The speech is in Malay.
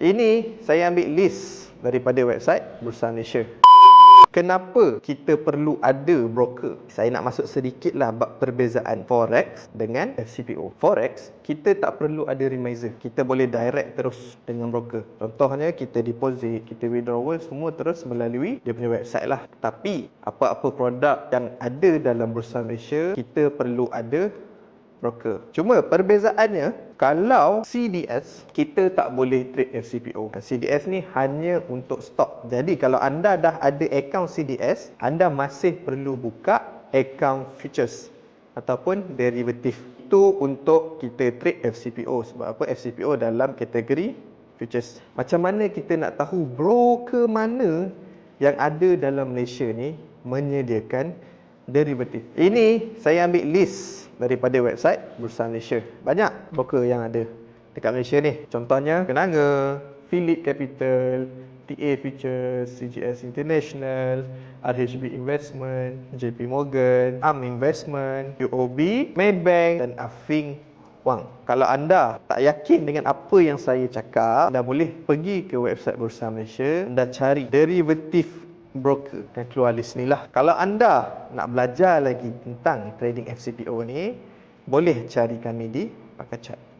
Ini saya ambil list daripada website Bursa Malaysia. Kenapa kita perlu ada broker? Saya nak masuk sedikit lah bab perbezaan Forex dengan FCPO. Forex, kita tak perlu ada remiser. Kita boleh direct terus dengan broker. Contohnya, kita deposit, kita withdrawal, semua terus melalui dia punya website lah. Tapi, apa-apa produk yang ada dalam Bursa Malaysia, kita perlu ada broker. Cuma perbezaannya kalau CDS kita tak boleh trade FCPO. CDS ni hanya untuk stok. Jadi kalau anda dah ada account CDS, anda masih perlu buka account futures ataupun derivatif. Itu untuk kita trade FCPO sebab apa FCPO dalam kategori futures. Macam mana kita nak tahu broker mana yang ada dalam Malaysia ni menyediakan derivatif. Ini saya ambil list daripada website Bursa Malaysia. Banyak broker yang ada dekat Malaysia ni. Contohnya Kenanga, Philip Capital, TA Futures, CGS International, RHB Investment, JP Morgan, ARM Investment, UOB, Maybank dan Afing Wang. Kalau anda tak yakin dengan apa yang saya cakap, anda boleh pergi ke website Bursa Malaysia, anda cari derivatif broker dan keluar list ni lah. Kalau anda nak belajar lagi tentang trading FCPO ni, boleh cari kami di Pakat Chat.